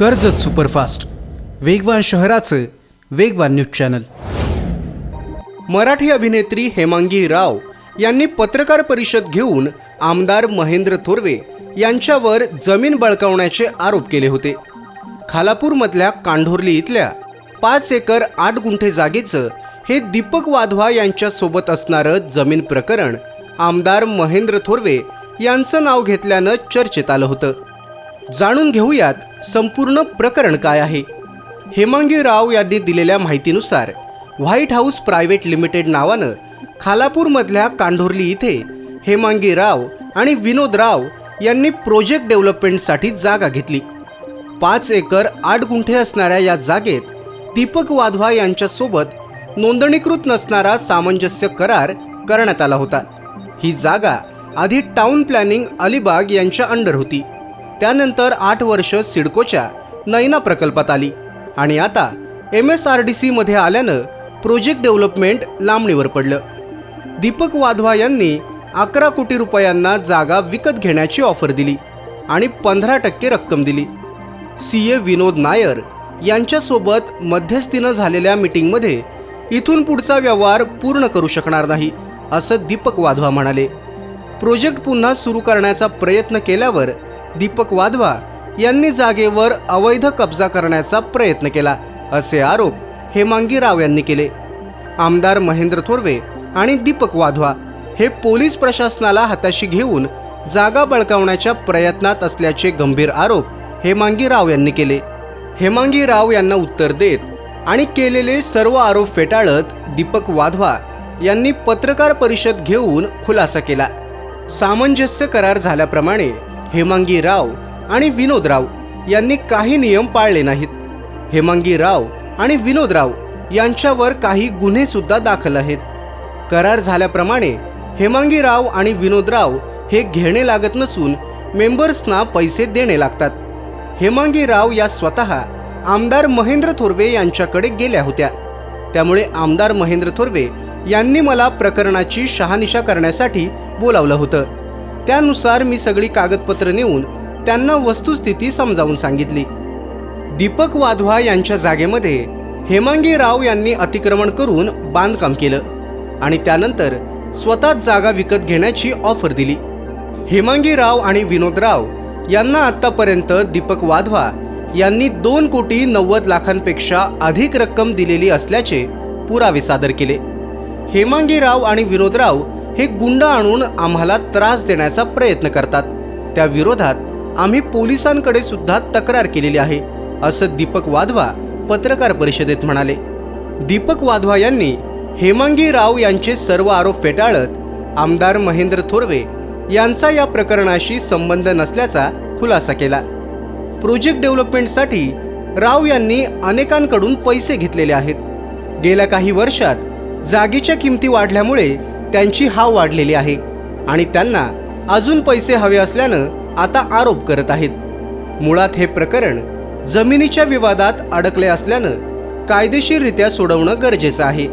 Karjat superfast. वेगवान शहराचं वेगवान न्यूज चॅनल. मराठी अभिनेत्री हेमांगी राव यांनी पत्रकार परिषद घेऊन आमदार महेंद्र थोरवे यांच्यावर जमीन बळकावण्याचे आरोप केले होते. खालापूरमधल्या कांढोर्ली इथल्या पाच एकर आठ गुंठे जागेचं हे दीपक वाधवा यांच्यासोबत असणारं जमीन प्रकरण आमदार महेंद्र थोरवे यांचं नाव घेतल्यानं चर्चेत आलं होतं. जाणून घेऊयात संपूर्ण प्रकरण काय आहे. हेमांगी राव यांनी दिलेल्या माहितीनुसार व्हाईट हाऊस प्रायव्हेट लिमिटेड नावानं खालापूरमधल्या कांढोर्ली इथे हेमांगी राव आणि विनोद राव यांनी प्रोजेक्ट डेव्हलपमेंटसाठी जागा घेतली. पाच एकर आठ गुंठे असणाऱ्या या जागेत दीपक वाधवा यांच्यासोबत नोंदणीकृत नसणारा सामंजस्य करार करण्यात आला होता. ही जागा आधी टाऊन प्लॅनिंग अलिबाग यांच्या अंडर होती. त्यानंतर आठ वर्ष सिडकोच्या नैना प्रकल्पात आली. आणि आता एम एस आर डी सीमध्ये आल्यानं प्रोजेक्ट डेव्हलपमेंट लांबणीवर पडलं. दीपक वाधवा यांनी अकरा कोटी रुपयांना जागा विकत घेण्याची ऑफर दिली आणि पंधरा टक्के रक्कम दिली. सी ए विनोद नायर यांच्यासोबत मध्यस्थीनं झालेल्या मीटिंगमध्ये इथून पुढचा व्यवहार पूर्ण करू शकणार नाही असं दीपक वाधवा म्हणाले. प्रोजेक्ट पुन्हा सुरू करण्याचा प्रयत्न केल्यावर दीपक वाधवा यांनी जागेवर अवैध कब्जा करण्याचा प्रयत्न केला असे आरोप हेमांगी राव यांनी केले. आमदार महेंद्र थोरवे आणि दीपक वाधवा हे पोलीस प्रशासनाला हाताशी घेऊन जागा बळकावण्याच्या प्रयत्नात असल्याचे गंभीर आरोप हेमांगी राव यांनी केले. हेमांगी राव यांना उत्तर देत आणि केलेले सर्व आरोप फेटाळत दीपक वाधवा यांनी पत्रकार परिषद घेऊन खुलासा केला. सामंजस्य करार झाल्याप्रमाणे हेमांगी राव आणि विनोद राव यांनी काही नियम पाळले नाहीत. हेमांगी राव आणि विनोद राव यांच्यावर काही गुन्हेसुद्धा दाखल आहेत. करार झाल्याप्रमाणे हेमांगी राव आणि विनोद राव हे घेणे लागत नसून मेंबर्सना पैसे देणे लागतात. हेमांगी राव या स्वतः आमदार महेंद्र थोरवे यांच्याकडे गेल्या होत्या. त्यामुळे आमदार महेंद्र थोरवे यांनी मला प्रकरणाची शहानिशा करण्यासाठी बोलावलं होतं. त्यानुसार मी सगळी कागदपत्र नेऊन त्यांना वस्तुस्थिती समजावून सांगितली. दीपक वाधवा यांच्या जागेमध्ये हेमांगी राव यांनी अतिक्रमण करून बांधकाम केलं आणि त्यानंतर स्वतःच जागा विकत घेण्याची ऑफर दिली. हेमांगी राव आणि विनोद राव यांना आत्तापर्यंत दीपक वाधवा यांनी दोन कोटी नव्वद लाखांपेक्षा अधिक रक्कम दिलेली असल्याचे पुरावे सादर केले. हेमांगी राव आणि विनोद राव हे गुंड आणून आम्हाला त्रास देण्याचा प्रयत्न करतात. त्या विरोधात आम्ही पोलिसांकडे सुद्धा तक्रार केलेली आहे असं दीपक वाधवा पत्रकार परिषदेत म्हणाले. दीपक वाधवा यांनी हेमांगी राव यांचे सर्व आरोप फेटाळत आमदार महेंद्र थोरवे यांचा या प्रकरणाशी संबंध नसल्याचा खुलासा केला. प्रोजेक्ट डेव्हलपमेंटसाठी राव यांनी अनेकांकडून पैसे घेतलेले आहेत. गेल्या काही वर्षात जागेच्या किमती वाढल्यामुळे त्यांची हाव वाढलेली आहे आणि त्यांना अजून पैसे हवे असल्यानं आता आरोप करत आहेत. मुळात हे प्रकरण जमिनीच्या विवादात अडकले असल्यानं कायदेशीररित्या सोडवणं गरजेचं आहे.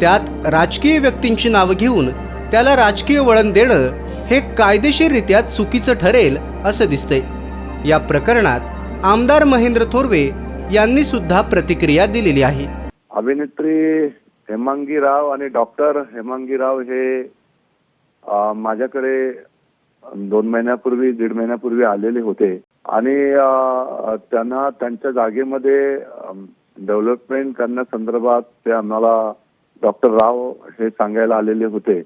त्यात राजकीय व्यक्तींची नावं घेऊन त्याला राजकीय वळण देणं हे कायदेशीररित्या चुकीचं ठरेल असं दिसतंय. या प्रकरणात आमदार महेंद्र थोरवे यांनी सुद्धा प्रतिक्रिया दिलेली आहे. अभिनेत्री हेमांगी राव आणि डॉक्टर हेमांगी राव हे माझ्याकडे दोन महिन्यापूर्वी दीड महिन्यापूर्वी आलेले होते. आणि त्यांना त्यांच्या जागेमध्ये डेव्हलपमेंट करण्यासंदर्भात ते आम्हाला डॉक्टर राव हे सांगायला आलेले होते.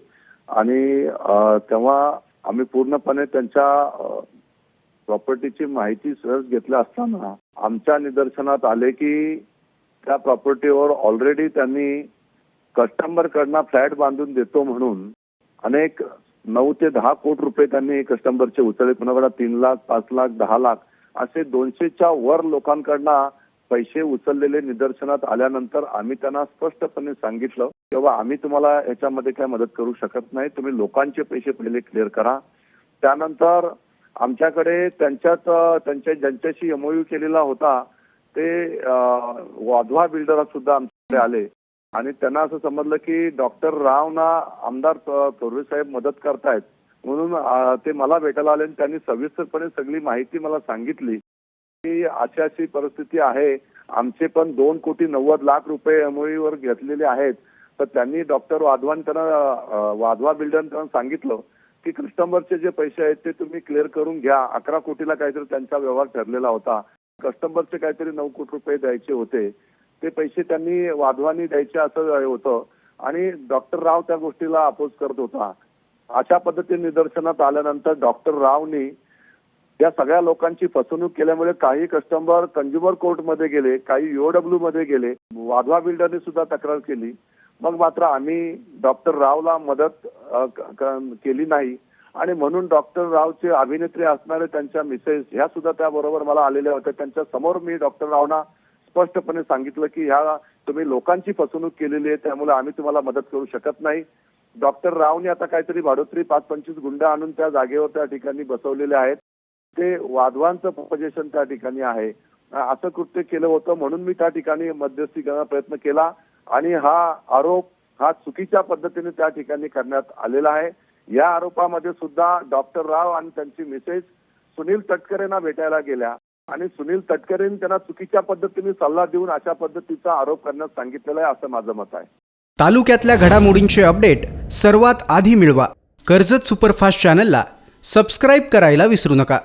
आणि तेव्हा आम्ही पूर्णपणे त्यांच्या प्रॉपर्टीची माहिती सहज घेतल्या असताना आमच्या निदर्शनात आले की त्या प्रॉपर्टीवर ऑलरेडी त्यांनी कस्टमरकडनं फ्लॅट बांधून देतो म्हणून अनेक नऊ ते दहा कोट रुपये त्यांनी कस्टमरचे उचलले. कुणाकडे तीन लाख पाच लाख दहा लाख असे दोनशेच्या वर लोकांकडनं पैसे उचललेले निदर्शनात आल्यानंतर आम्ही त्यांना स्पष्टपणे सांगितलं तेव्हा आम्ही तुम्हाला याच्यामध्ये काय मदत करू शकत नाही. तुम्ही लोकांचे पैसे पहिले क्लिअर करा. त्यानंतर आमच्याकडे त्यांच्यात त्यांच्या ज्यांच्याशी एमओयू केलेला होता ते वाधवा बिल्डर सुद्धा आमच्याकडे आले. आणि त्यांना असं समजलं की डॉक्टर रावना आमदार थोरवे साहेब मदत करतायत. म्हणून ते मला भेटायला आले आणि त्यांनी सविस्तरपणे सगळी माहिती मला सांगितली. की अशी अशी परिस्थिती आहे. आमचे पण दोन कोटी नव्वद लाख रुपये एमओईवर घेतलेले आहेत. तर त्यांनी डॉक्टर वाधवान त्यांना वाधवा बिल्डर त्यांना सांगितलं की कस्टमरचे जे पैसे आहेत ते तुम्ही क्लिअर करून घ्या. अकरा कोटीला काहीतरी त्यांचा व्यवहार ठरलेला होता. कस्टमरचे काहीतरी नऊ कोटी रुपये द्यायचे होते. ते पैसे त्यांनी वाधवानी द्यायचे असं होतं. आणि डॉक्टर राव त्या गोष्टीला अपोज करत होता. अशा पद्धतीने निदर्शनात आल्यानंतर डॉक्टर रावनी या सगळ्या लोकांची फसवणूक केल्यामुळे काही कस्टमर कंझ्युमर कोर्टमध्ये गेले काही ओडब्ल्यू मध्ये गेले. वाधवा बिल्डरने सुद्धा तक्रार केली. मग मात्र आम्ही डॉक्टर रावला मदत केली नाही. आणि म्हणून डॉक्टर रावचे अभिनेत्री असणारे त्यांच्या मिसेस ह्या सुद्धा त्याबरोबर मला आलेल्या होत्या. त्यांच्यासमोर मी डॉक्टर रावना स्पष्टपणे सांगितलं की ह्या तुम्ही लोकांची फसवणूक केलेली आहे त्यामुळे आम्ही तुम्हाला मदत करू शकत नाही. डॉक्टर रावने आता काहीतरी भाडोत्री पाच पंचवीस गुंड आणून त्या जागेवर त्या ठिकाणी बसवलेले आहेत. ते वाधवांचं पोजेशन त्या ठिकाणी आहे. असं कृत्य केलं होतं म्हणून मी त्या ठिकाणी मध्यस्थी करण्याचा प्रयत्न केला. आणि हा आरोप हा चुकीच्या पद्धतीने त्या ठिकाणी करण्यात आलेला आहे. या आरोपामध्ये सुद्धा डॉक्टर राव आणि त्यांची मिसेस सुनील तटकरेंना भेटायला गेल्या. आणि सुनील तटकरेंनी त्यांना चुकीच्या पद्धतीने सल्ला देऊन अशा पद्धतीचा आरोप करण्यास सांगितलेला आहे असं माझं मत आहे. तालुक्यातल्या घडामोडींचे अपडेट सर्वात आधी मिळवा. कर्जत सुपरफास्ट चॅनलला सबस्क्राईब करायला विसरू नका.